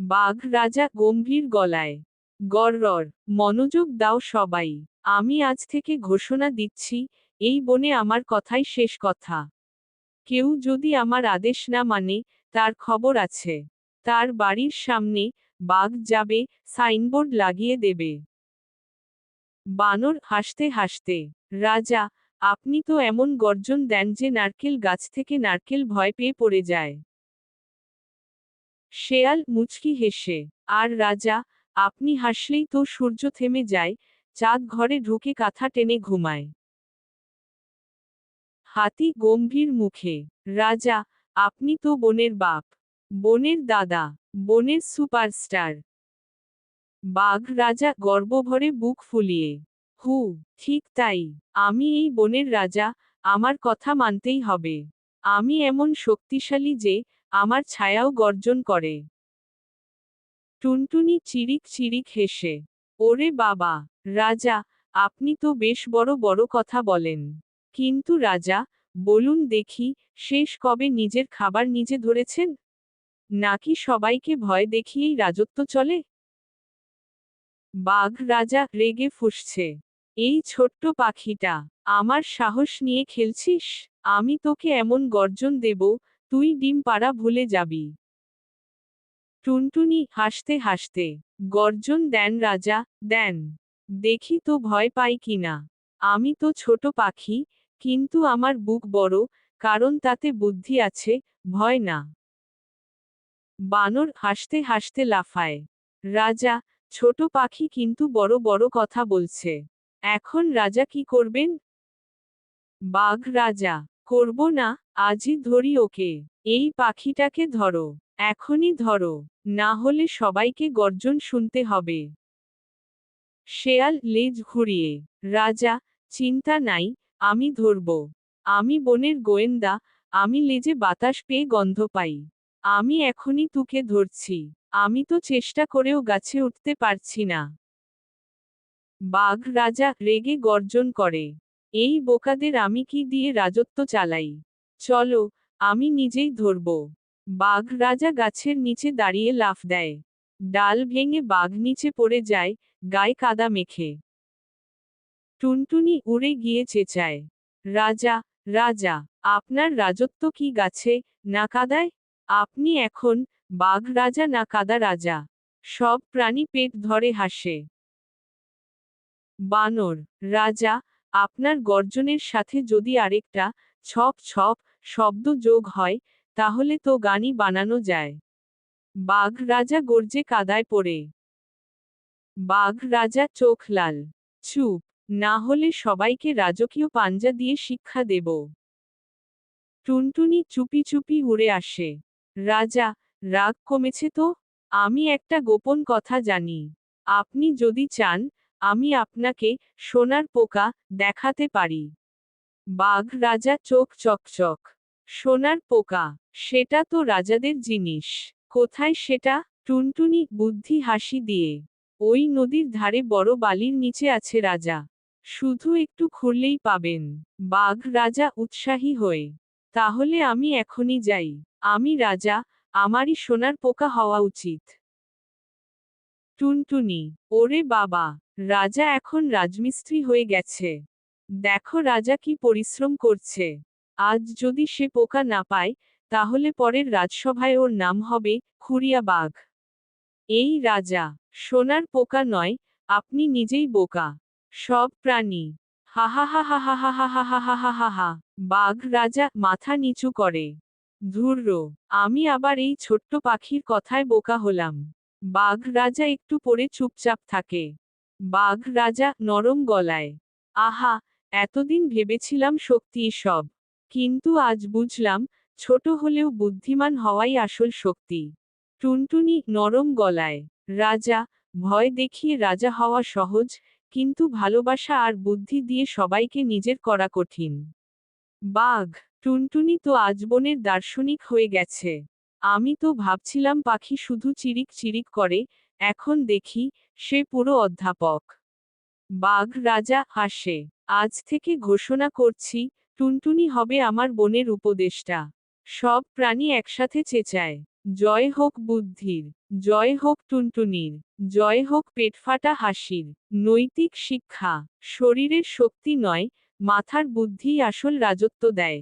বাঘ রাজা গম্ভীর গলায় গরর মনোযোগ দাও সবাই, আমি আজ থেকে ঘোষণা দিচ্ছি, এই বনে আমার কথাই শেষ কথা। কেউ যদি আমার আদেশ না মানে তার খবর আছে, তার বাড়ির সামনে বাঘ যাবে, সাইনবোর্ড লাগিয়ে দেবে। বানর হাসতে হাসতে, রাজা, আপনি তো এমন গর্জন দেন যে নারকেল গাছ থেকে নারকেল ভয় পেয়ে পড়ে যায়। শেয়াল মুচকি হেসে, আর রাজা, আপনি হাসলেই তো সূর্য থেমে যায়, চাঁদ ঘরে ঢুকে কাঁথা টেনে ঘুমায়। হাতি গম্ভীর মুখে, রাজা, আপনি তো বনের বাপ, বনের দাদা, বনের সুপারস্টার। বাঘ রাজা গর্বভরে বুক ফুলিয়ে, হু, ঠিক তাই, আমি এই বনের রাজা, আমার কথা মানতেই হবে। আমি এমন শক্তিশালী যে আমার ছায়াও গর্জন করে। টুনটুনি চিরিক চিরিক হেসে, ওরে বাবা, রাজা, আপনি তো বেশ বড় বড় কথা বলেন। কিন্তু রাজা, বলুন দেখি, শেষ কবে নিজের খাবার নিজে ধরেছেন? নাকি সবাইকে ভয় দেখিয়েই রাজত্ব চলে? বাঘ রাজা রেগে ফুসছে, এই ছোট্ট পাখিটা, আমার সাহস নিয়ে খেলছিস? আমি তোকে এমন গর্জন দেব তুই ডিম পাড়া ভুলে যাবি। টুনটুনি হাসতে হাসতে, গর্জন, দেন রাজা, দেন। দেখি তো ভয় পাই কিনা আমি তো ছোট পাখি, কিন্তু আমার বুক বড়, কারণ তাতে বুদ্ধি আছে, ভয় না। বানর হাসতে হাসতে লাফায়, রাজা, ছোট পাখি কিন্তু বড় বড় কথা বলছে। এখন রাজা কি করবেন? বাঘ রাজা করব না, আজই ধরি ওকে। এই পাখিটাকে ধরো। এখনই ধরো। না হলে সবাইকে গর্জন শুনতে হবে। শেয়াল লেজ ঘুরিয়ে, রাজা, চিন্তা নাই, আমি ধরব। আমি বনের গোয়েন্দা, আমি লেজে বাতাস পেয়ে গন্ধ পাই। আমি এখনই তুকে ধরছি। আমি তো চেষ্টা করেও গাছে উঠতে পারছি না। বাঘ রাজা রেগে গর্জন করে এই বোকাদের আমি কি দিয়ে রাজত্ব চালাই? চলো, আমি নিজেই ধরব। বাঘ রাজা গাছের নিচে দাঁড়িয়ে লাফ দেয়। ডাল ভেঙে বাঘ নিচে পড়ে যায়, গায়ে কাদা মেখে। টুনটুনি উড়ে গিয়ে চেঁচায়। রাজা রাজা, আপনার রাজত্ব কি গাছে না কাদায়? আপনি এখন বাঘ রাজা না কাদা রাজা? সব প্রাণী পেট ধরে হাসে। বানর, রাজা আপনার গর্জনের সাথে যদি আরেকটা ছপ ছপ শব্দ যোগ হয়, তাহলে তো গানই বানানো যায়। বাঘ রাজা গর্জে কাদায় পড়ে। বাঘ রাজা চোখ লাল। চুপ, না হলে সবাইকে রাজকীয় পাঞ্জা দিয়ে শিক্ষা দেব। টুনটুনি চুপি চুপি উড়ে আসে। রাজা, রাগ কমেছে তো? আমি একটা গোপন কথা জানি। আপনি যদি চান আমি আপনাকে সোনার পোকা দেখাতে পারি। বাঘ রাজা চোখ চকচক। সোনার পোকা, সেটা তো রাজাদের জিনিস। কোথায় সেটা? টুনটুনি বুদ্ধি হাসি দিয়ে। ওই নদীর ধারে বড় বালির নিচে আছে রাজা। শুধু একটু খুললেই পাবেন। বাঘ রাজা উৎসাহী হয়ে। তাহলে আমি এখনই যাই। আমি রাজা, আমারই সোনার পোকা হওয়া উচিত। টুনটুনি ওরে বাবা রাজা এখন রাজমিস্ত্রি হয়ে গেছে দেখো রাজা কি পরিশ্রম করছে আজ যদি সে পোকা না পায় তাহলে পরের রাজসভায় ওর নাম হবে খুরিয়া বাঘ এই রাজা সোনার পোকা নয় আপনি নিজেই বোকা সব প্রাণী হা বাঘ রাজা মাথা নিচু করে ধুর্র আমি আবার এই ছোট্ট পাখির কথায় বোকা হলাম বাঘ রাজা একটু পরে চুপচাপ থাকে। বাঘ রাজা নরম গলায়, আহা, এতদিন ভেবেছিলাম শক্তি সব, কিন্তু আজ বুঝলাম, ছোট হলেও বুদ্ধিমান হওয়াই আসল শক্তি। টুনটুনি নরম গলায়, রাজা, ভয় দেখিয়ে রাজা হওয়া সহজ, কিন্তু ভালোবাসা আর বুদ্ধি দিয়ে সবাইকে নিজের করা কঠিন। বাঘ, টুনটুনি তো আজবনের দার্শনিক হয়ে গেছে। আমি তো ভাবছিলাম পাখি শুধু চিরিক চিরিক করে, এখন দেখি সে পুরো অধ্যাপক। বাঘ রাজা হাসে, আজ থেকে ঘোষণা করছি, টুনটুনি হবে আমার বনের উপদেষ্টা। সব প্রাণী একসাথে চেঁচায়। জয় হোক বুদ্ধির, জয় হোক টুনটুনির, জয় হোক পেটফাটা হাসির। নৈতিক শিক্ষা, শরীরের শক্তি নয়, মাথার বুদ্ধিই আসল রাজত্ব দেয়।